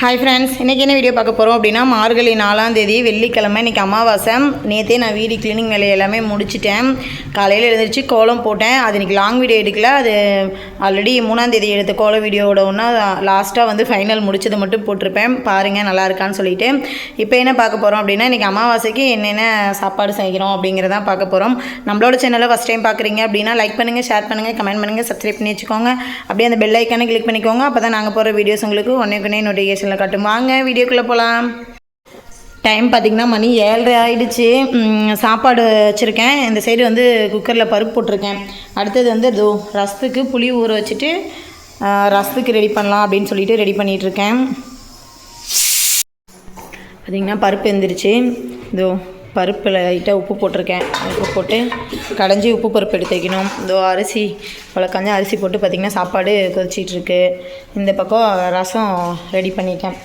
Hi friends இன்றைக்கி என்ன video பார்க்க போகிறோம் அப்படின்னா மார்கழி நாலாம் தேதி வெள்ளிக்கிழமை இன்றைக்கி அமாவாசை. நேற்றே நான் வீடு க்ளீனிங் வேலை எல்லாமே முடிச்சிட்டேன். காலையில் எழுந்திரிச்சு கோலம் போட்டேன். அது இன்றைக்கி லாங் வீடியோ எடுக்கல. அது ஆல்ரெடி மூணாம் தேதி எடுத்த கோலம் வீடியோவோட ஒன்றா லாஸ்ட்டாக வந்து ஃபைனல் முடிச்சது மட்டும் போட்டிருப்பேன். பாருங்கள் நல்லா இருக்கான்னு சொல்லிட்டு. இப்போ என்ன பார்க்க போகிறோம் அப்படின்னா இன்றைக்கி அமாவாசைக்கு என்னென்ன சாப்பாடு செய்கிறோம் அப்படிங்கிறதான் பார்க்க போகிறோம் நம்மளோட சேனலை ஃபஸ்ட் டைம் பார்க்குறீங்க அப்படின்னா லைக் பண்ணுங்கள் ஷேர் பண்ணுங்கள் கமெண்ட் பண்ணுங்கள் சப்ஸ்கிரைப் பண்ணி வச்சுக்கோங்க. அப்படியே அந்த பெல் ஐக்கானை கிளிக் பண்ணிக்கோங்க. அப்போ தான் நாங்கள் போகிற வீடியோஸ் உங்களுக்கு ஒன்றே ஒன்றே நோட்டிஃபிகேஷனில் காட்டும். வாங்க வீடியோக்குள்ளே போகலாம் டைம் பார்த்திங்கன்னா மணி ஏழரை ஆகிடுச்சு சாப்பாடு வச்சுருக்கேன். இந்த சைடு வந்து குக்கரில் பருப்பு போட்டிருக்கேன். அடுத்தது வந்து தோ ரசத்துக்கு புளி ஊற வச்சுட்டு ரசத்துக்கு ரெடி பண்ணலாம் அப்படின்னு சொல்லிட்டு ரெடி பண்ணிகிட்ருக்கேன் பார்த்திங்கன்னா பருப்பு எந்திரிச்சு இதோ பருப்பு லைட்டாக உப்பு போட்டிருக்கேன். உப்பு போட்டு கடைஞ்சி உப்பு பருப்பு எடுத்து வைக்கணும். இதோ அரிசி கஞ்சா அரிசி போட்டு பார்த்திங்கன்னா சாப்பாடு கொதிச்சிகிட்ருக்கு இந்த பக்கம் ரசம் ரெடி பண்ணிட்டேன்.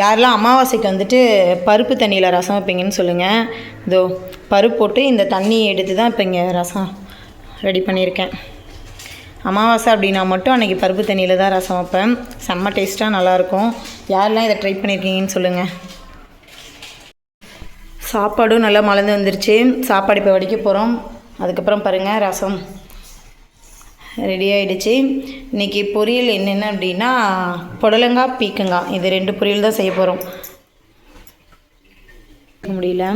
யாரெல்லாம் அமாவாசைக்கு வந்துட்டு பருப்பு தண்ணியில் ரசம் வைப்பீங்கன்னு சொல்லுங்கள் இதோ பருப்பு போட்டு இந்த தண்ணி எடுத்து தான் இப்போ இங்கே ரசம் ரெடி பண்ணியிருக்கேன். அமாவாசை அப்படின்னா மட்டும் அன்றைக்கி பருப்பு தண்ணியில் தான் ரசம் வைப்பேன். செம்ம டேஸ்ட்டாக நல்லாயிருக்கும். யாரெல்லாம் இதை ட்ரை பண்ணியிருக்கீங்கன்னு சொல்லுங்கள் சாப்பாடும் நல்லா மலர்ந்து வந்துருச்சு. சாப்பாடு இப்போ வடிக்க போகிறோம் அதுக்கப்புறம் பாருங்கள் ரசம் ரெடி ஆகிடுச்சு இன்றைக்கி பொரியல் என்னென்ன அப்படின்னா புடலங்காய் பீக்கங்காய். இது ரெண்டு பொரியல் தான் செய்ய போகிறோம் முடியல.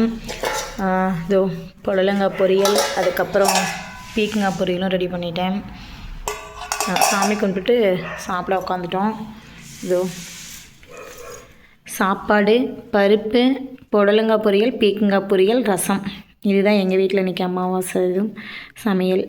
இதோ புடலங்காய் பொரியல் அதுக்கப்புறம் பீக்கங்காய் பொரியலும் ரெடி பண்ணிட்டேன். சாமி கும்பிட்டு சாப்பிட உட்காந்துட்டோம் இதோ சாப்பாடு பருப்பு புடலங்காய் பொரியல் பீக்கங்காய் பொரியல் ரசம். இதுதான் எங்கள் வீட்டில் இன்றைக்கி அமாவாசை இதுவும் சமையல்.